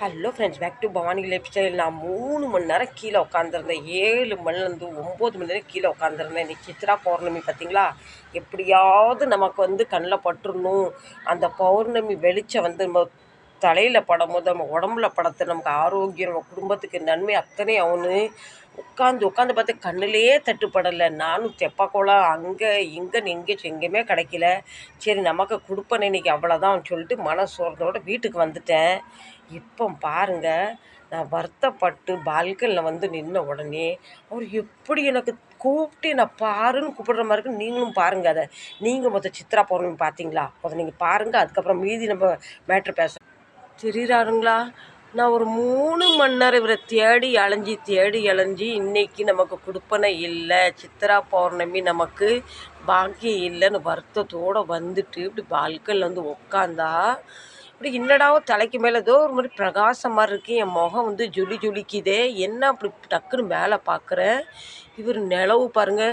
Hello friends back to Bhavani lifestyle நான் மூணு மணி நேரம் கீழே உட்காந்துருந்தேன் ஏழு மணிலேருந்து ஒம்பது மணி நேரம் கீழே உட்காந்துருந்தேன் இன்றைக்கி சித்ரா பௌர்ணமி பார்த்தீங்களா? எப்படியாவது நமக்கு வந்து கண்ணில் பட்டுறணும் அந்த பௌர்ணமி வெளிச்சம் வந்து நம்ம தலையில் படும்போது நம்ம உடம்புல படத்தை நமக்கு ஆரோக்கியம் நம்ம குடும்பத்துக்கு நன்மை அத்தனை அவனு உட்காந்து உட்காந்து பார்த்து கண்ணிலேயே தட்டுப்படலை. நானும் தெப்பக்குளம் அங்கே இங்கேன்னு எங்கே எங்கேயுமே கிடைக்கல. சரி நமக்கு கொடுப்பேன் இன்னைக்கு அவ்வளோதான் சொல்லிட்டு மனசு சோர்ந்தோட வீட்டுக்கு வந்துட்டேன். இப்போ பாருங்கள் நான் வருத்தப்பட்டு பால்கனியில் வந்து நின்ன உடனே அவர் எப்படி எனக்கு கூப்பிட்டு நான் பாருன்னு கூப்பிடுற மாதிரி இருக்கு. நீங்களும் பாருங்கள் அதை. நீங்கள் மொத்த சித்ரா பௌர்ணமி பார்த்தீங்களா? முதல் நீங்கள் பாருங்கள் அதுக்கப்புறம் மீதி நம்ம மேட்ரு பேச தெரியுறாருங்களா? நான் ஒரு மூணு மணி நேரம் இவரை தேடி அலைஞ்சி தேடி அலைஞ்சி இன்னைக்கு நமக்கு கொடுப்பனை இல்லை. சித்ரா பௌர்ணமி நமக்கு பாக்கியம் இல்லைன்னு வருத்தத்தோடு வந்துட்டு இப்படி பால்கனில் வந்து உக்காந்தா இப்படி என்னடாவோ தலைக்கு மேலே ஏதோ ஒரு மாதிரி பிரகாசம் மாதிரி இருக்குது என் முகம் வந்து ஜொலி ஜொலிக்குதே. என்ன அப்படி டக்குன்னு மேலே பார்க்குறேன் இவர் நிலவு பாருங்க.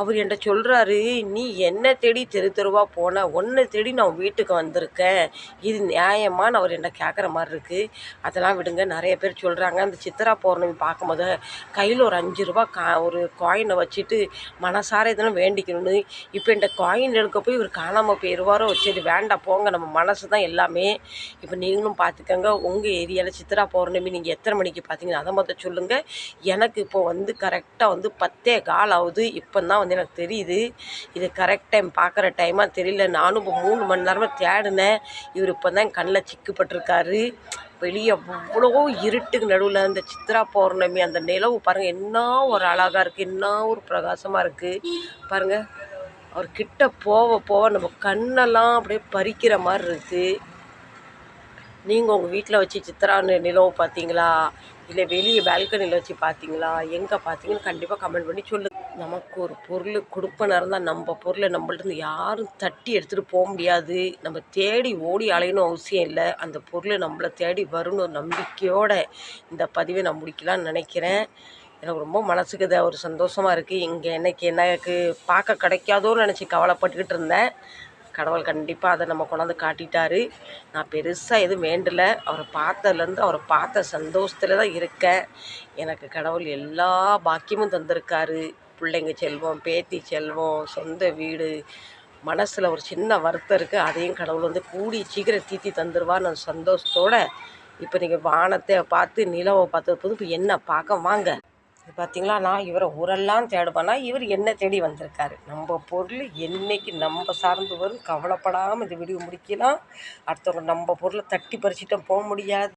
அவர் என்கிட்ட சொல்கிறாரு நீ என்ன தேடி தெரு தெருவாக போன? ஒன்றை தேடி நான் வீட்டுக்கு வந்திருக்கேன். இது நியாயமான்னு அவர் என்கிட்ட கேட்குற மாதிரி இருக்குது அதெல்லாம் விடுங்க. நிறைய பேர் சொல்கிறாங்க அந்த சித்திரா பௌர்ணமி பார்க்கும்போது கையில் ஒரு அஞ்சு ரூபா கா ஒரு காயினை வச்சுட்டு மனசார இதெல்லாம் வேண்டிக்கணும்னு. இப்போ என்கிட்ட காயின் எடுக்க போய் இவர் காணாமல் போயிடுவாரோ சரி வேண்டாம் போங்க. நம்ம மனசு தான் எல்லாமே. இப்போ நீங்களும் பார்த்துக்கங்க உங்கள் ஏரியாவில் சித்ரா பௌர்ணமி நீங்கள் எத்தனை மணிக்கு பார்த்தீங்கன்னா அதை மொத்தம் சொல்லுங்கள் எனக்கு இப்போ வந்து கரெக்டாக வந்து பத்து கால் ஆகுது. இப்போ தான் வந்து எனக்கு தெரியுது. இது கரெக்ட் டைம் பார்க்குற டைமாக தெரியல. நானும் இப்போ மூணு மணி நேரமாக தேடினேன். இவர் இப்போ தான் கண்ணில் சிக்கப்பட்டிருக்காரு. வெளியே அவ்வளோ இருட்டுக்கு நடுவில் அந்த சித்ரா பௌர்ணமி அந்த நிலவு பாருங்கள் என்ன ஒரு அழகாக இருக்குது என்ன ஒரு பிரகாசமாக இருக்குது பாருங்கள் அவர் கிட்ட போக போக நம்ம கண்ணெல்லாம் அப்படியே பறிக்கிற மாதிரி இருக்குது நீங்கள் உங்கள் வீட்டில் வச்சு சித்ரா நிலவு பார்த்தீங்களா? இல்லை வெளியே பால்கனியில் வச்சு பார்த்தீங்களா எங்கே பார்த்தீங்கன்னு கண்டிப்பாக கமெண்ட் பண்ணி சொல்லு நமக்கு ஒரு பொருள் கொடுப்பனாக இருந்தால் நம்ம பொருளை நம்மள்ட்ட இருந்து யாரும் தட்டி எடுத்துகிட்டு போக முடியாது. நம்ம தேடி ஓடி அலையணும் அவசியம் இல்லை. அந்த பொருளை நம்மளை தேடி வரும்னு ஒரு நம்பிக்கையோட இந்த பதிவை நான் முடிக்கலான்னு நினைக்கிறேன். எனக்கு ரொம்ப மனசுக்கு இது ஒரு சந்தோஷமாக இருக்குது இங்கே எனக்கு எனக்கு பார்க்க கிடைக்காதோன்னு நினச்சி கவலைப்பட்டுக்கிட்டு இருந்தேன். கடவுள் கண்டிப்பாக அதை நம்ம கொண்டாந்து காட்டிட்டாரு. நான் பெருசாக எதுவும் வேண்டலை. அவரை பார்த்ததுலேருந்து அவரை பார்த்த சந்தோஷத்தில் தான் இருக்கேன். எனக்கு கடவுள் எல்லா பாக்கியமும் தந்திருக்காரு. பிள்ளைங்க செல்வம் பேத்தி செல்வம் சொந்த வீடு. மனசில் ஒரு சின்ன வருத்தம் இருக்குது அதையும் கடவுள் வந்து கூடி சீக்கிரம் தீத்தி தந்துடுவார் நான் சந்தோஷத்தோட இப்போ நீங்கள் வானத்தை பார்த்து நிலவை பார்த்து போது இப்போ என்ன பார்க்க வாங்க. இது பார்த்தீங்களா நான் இவரை ஊரெல்லாம் தேடுவேன்னா இவர் என்ன தேடி வந்திருக்காரு. நம்ம பொருள் என்னைக்கு நம்ம சார்ந்து வரும் கவலைப்படாமல் இந்த வீடியோ முடிக்கலாம். அடுத்தவங்க நம்ம பொருளை தட்டி பறிச்சுட்டு போக முடியாது.